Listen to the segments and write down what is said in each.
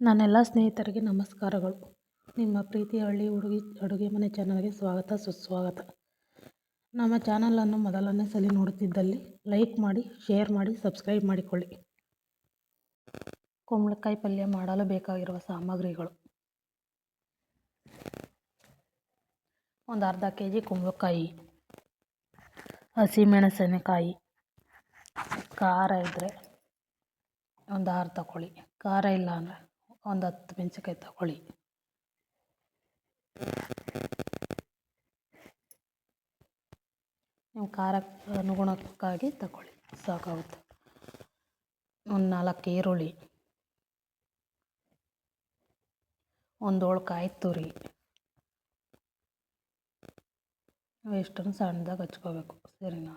ನನ್ನೆಲ್ಲ ಸ್ನೇಹಿತರಿಗೆ ನಮಸ್ಕಾರಗಳು. ನಿಮ್ಮ ಪ್ರೀತಿಯ ಹಳ್ಳಿ ಹುಡುಗಿ, ಅಡುಗೆ ಮನೆ ಚಾನಲ್ಗೆ ಸ್ವಾಗತ, ಸುಸ್ವಾಗತ. ನಮ್ಮ ಚಾನಲನ್ನು ಮೊದಲನೇ ಸಲ ನೋಡುತ್ತಿದ್ದಲ್ಲಿ ಲೈಕ್ ಮಾಡಿ, ಶೇರ್ ಮಾಡಿ, ಸಬ್ಸ್ಕ್ರೈಬ್ ಮಾಡಿಕೊಳ್ಳಿ. ಕುಂಬಳಕಾಯಿ ಪಲ್ಯ ಮಾಡಲು ಬೇಕಾಗಿರುವ ಸಾಮಗ್ರಿಗಳು. ಒಂದು ಅರ್ಧ ಕೆ ಜಿ ಕುಂಬಳಕಾಯಿ ಹಸಿಮೆಣಸಿನಕಾಯಿ ಖಾರ ಇದ್ದರೆ ಒಂದು ಆರು ತಕೊಳ್ಳಿ ಖಾರ ಇಲ್ಲ ಅಂದರೆ ಒಂದು ಹತ್ತು ಮೆಣಸಿನ್ಕಾಯಿ ತಗೊಳ್ಳಿ. ನಿಮ್ಮ ಖಾರಕ್ಕೆ ಅನುಗುಣಕ್ಕಾಗಿ ತಗೊಳ್ಳಿ, ಸಾಕಾಗುತ್ತೆ. ಒಂದು ನಾಲ್ಕು ಈರುಳ್ಳಿ. ಒಂದು ಹೋಳು ಕಾಯಿ ತುರಿ. ಇಷ್ಟನ್ನು ಸಣ್ಣದಾಗಿ ಹಚ್ಕೋಬೇಕು ಸರಿನಾ.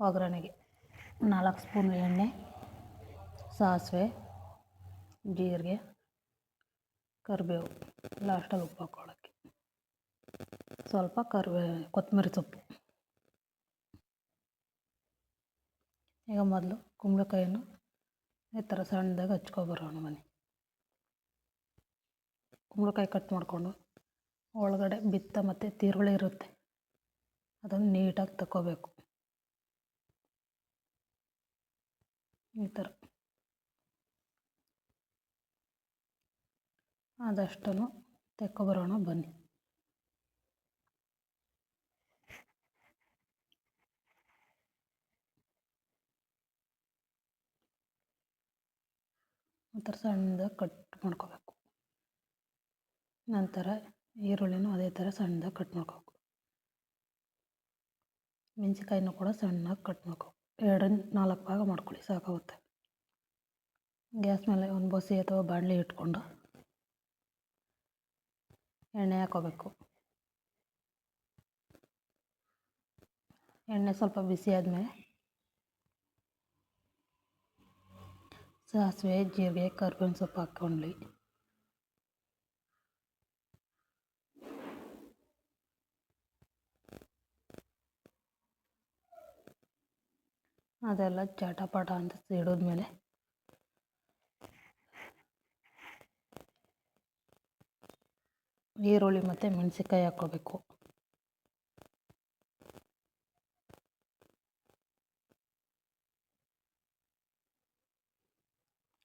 ಒಗ್ಗರಣೆಗೆ ನಾಲ್ಕು ಸ್ಪೂನ್ ಎಣ್ಣೆ. ಸಾಸಿವೆ, ಜೀರಿಗೆ, ಕರಿಬೇವು ಲಾಸ್ಟಲ್ಲಿ ಉಪ್ಪು ಹಾಕ್ಕೊಳ್ಳೋಕ್ಕೆ ಸ್ವಲ್ಪ ಕರಿಬೇ ಕೊತ್ತಂಬರಿ ಸೊಪ್ಪು. ಈಗ ಮೊದಲು ಕುಂಬಳಕಾಯನ್ನು ಈ ಥರ ಸಣ್ಣದಾಗಿ ಹಚ್ಕೊಬರೋಣ ಮನೆ. ಕುಂಬಳಕಾಯಿ ಕಟ್ ಮಾಡಿಕೊಂಡು ಒಳಗಡೆ ಬಿತ್ತ ಮತ್ತು ತಿರುಳಿ ಇರುತ್ತೆ. ಅದನ್ನು ನೀಟಾಗಿ ತಗೋಬೇಕು ಈ ಥರ ಆದಷ್ಟು ತೆಕ್ಕೊಬರೋಣ, ಬನ್ನಿ. ಒಂಥರ ಸಣ್ಣದಾಗಿ ಕಟ್ ಮಾಡ್ಕೋಬೇಕು. ನಂತರ ಈರುಳ್ಳಿನೂ ಅದೇ ಥರ ಸಣ್ಣದಾಗಿ ಕಟ್ ಮಾಡ್ಕೋಬೇಕು. ಮೆಣಸಿಕಾಯಿನೂ ಕೂಡ ಸಣ್ಣದಾಗಿ ಕಟ್ ಮಾಡ್ಕೋಬೇಕು. ಎರಡರಿಂದ ನಾಲ್ಕು ಭಾಗ ಮಾಡ್ಕೊಳ್ಳಿ, ಸಾಕಾಗುತ್ತೆ. ಗ್ಯಾಸ್ ಮೇಲೆ ಒಂದು ಬಸಿ ಅಥವಾ ಬಾಣಲಿ ಇಟ್ಕೊಂಡು ಎಣ್ಣೆ ಹಾಕೋಬೇಕು. ಎಣ್ಣೆ ಸ್ವಲ್ಪ ಬಿಸಿ ಆದಮೇಲೆ ಸಾಸಿವೆ, ಜೀರಿಗೆ, ಕರ್ಬೇವಿನ ಸೊಪ್ಪು ಹಾಕ್ಕೊಂಡ್ಲಿ. ಅದೆಲ್ಲ ಚಟಪಟ ಅಂತ ಸಿಡಿದ್ಮೇಲೆ ಈರುಳ್ಳಿ ಮತ್ತು ಮೆಣಸಿನ್ಕಾಯಿ ಹಾಕ್ಕೋಬೇಕು.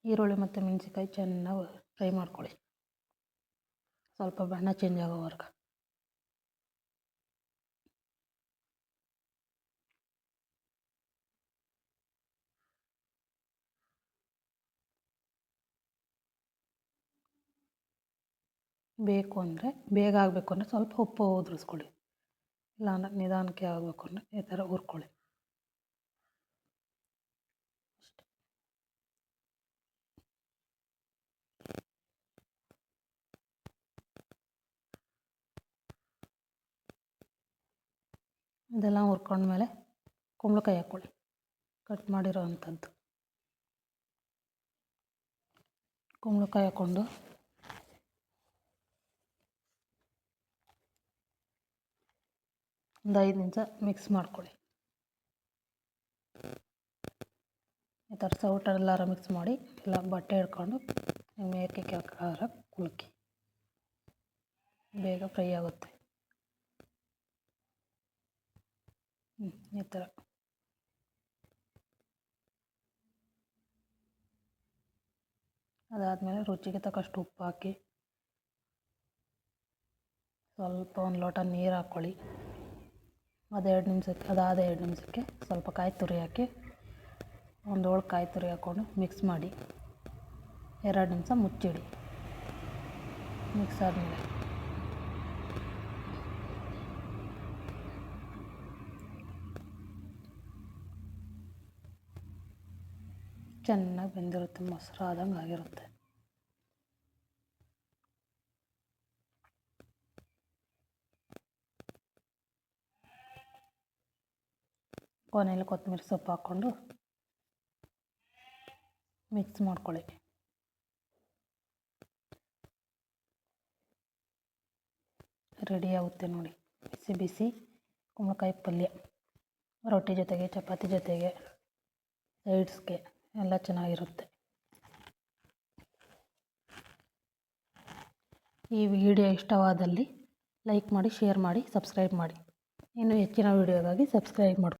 ಈರುಳ್ಳಿ ಮತ್ತು ಮೆಣಸಿನ್ಕಾಯಿ ಚೆನ್ನಾಗಿ ಫ್ರೈ ಮಾಡ್ಕೊಳ್ಳಿ. ಸ್ವಲ್ಪ ಬಣ್ಣ ಚೇಂಜ್ ಆಗೋವರೆಗೆ. ಬೇಕು ಅಂದರೆ ಬೇಗ ಆಗಬೇಕು ಅಂದರೆ ಸ್ವಲ್ಪ ಉಪ್ಪು ಉದುರಿಸ್ಕೊಳ್ಳಿ. ಇಲ್ಲ ಅಂದರೆ ನಿಧಾನಕ್ಕೆ ಆಗಬೇಕು ಅಂದರೆ ಈ ಥರ ಹುರ್ಕೊಳ್ಳಿ. ಅಷ್ಟೆ. ಇದೆಲ್ಲ ಹುರ್ಕೊಂಡ್ಮೇಲೆ ಕುಂಬಳಕಾಯಿ ಹಾಕ್ಕೊಳ್ಳಿ. ಕಟ್ ಮಾಡಿರೋ ಅಂಥದ್ದು. ಕುಂಬಳಕಾಯಿ ಹಾಕ್ಕೊಂಡು ಒಂದು ಐದು ನಿಮಿಷ ಮಿಕ್ಸ್ ಮಾಡ್ಕೊಳ್ಳಿ. ಈ ಥರ ಸೌಟೆಲ್ಲಾರ ಮಿಕ್ಸ್ ಮಾಡಿ, ಎಲ್ಲ ಬಟ್ಟೆ ಹಿಡ್ಕೊಂಡು ಮೇಕೆ ಕೆಳಕಾರ ಕುಳ್ಕಿ ಬೇಗ ಫ್ರೈ ಆಗುತ್ತೆ. ಈ ಥರ. ಅದಾದಮೇಲೆ ರುಚಿಗೆ ತಕ್ಕಷ್ಟು ಉಪ್ಪು ಹಾಕಿ. ಸ್ವಲ್ಪ ಒಂದು ಲೋಟ ನೀರು ಹಾಕ್ಕೊಳ್ಳಿ. ಅದೆರಡು ನಿಮಿಷಕ್ಕೆ ಅದಾದ ಎರಡು ನಿಮಿಷಕ್ಕೆ ಸ್ವಲ್ಪ ಕಾಯಿ ತುರಿ ಹಾಕಿ, ಒಂದು ಹೋಳು ಕಾಯಿ ತುರಿ ಹಾಕ್ಕೊಂಡು ಮಿಕ್ಸ್ ಮಾಡಿ. ಎರಡು ನಿಮಿಷ ಮುಚ್ಚಿಡಿ. ಮಿಕ್ಸ್ ಆದಮೇಲೆ. ಚೆನ್ನಾಗಿ ಬೆಂದಿರುತ್ತೆ, ಮೊಸರು ಆದಂಗೆ ಆಗಿರುತ್ತೆ. ಕೊನೆಯಲ್ಲಿ ಕೊತ್ತಂಬರಿ ಸೊಪ್ಪು ಹಾಕ್ಕೊಂಡು ಮಿಕ್ಸ್ ಮಾಡ್ಕೊಳ್ಳಿ. ರೆಡಿ ಆಗುತ್ತೆ ನೋಡಿ. ಬಿಸಿ ಬಿಸಿ ಕುಂಬಳಕಾಯಿ ಪಲ್ಯ, ರೊಟ್ಟಿ ಜೊತೆಗೆ, ಚಪಾತಿ ಜೊತೆಗೆ ಸೈಡ್ಸ್ಗೆ ಎಲ್ಲ ಚೆನ್ನಾಗಿರುತ್ತೆ. ಈ ವಿಡಿಯೋ ಇಷ್ಟವಾದಲ್ಲಿ ಲೈಕ್ ಮಾಡಿ, ಶೇರ್ ಮಾಡಿ, ಸಬ್ಸ್ಕ್ರೈಬ್ ಮಾಡಿ. ಇನ್ನೂ ಹೆಚ್ಚಿನ ವಿಡಿಯೋಗಾಗಿ ಸಬ್ಸ್ಕ್ರೈಬ್ ಮಾಡಿ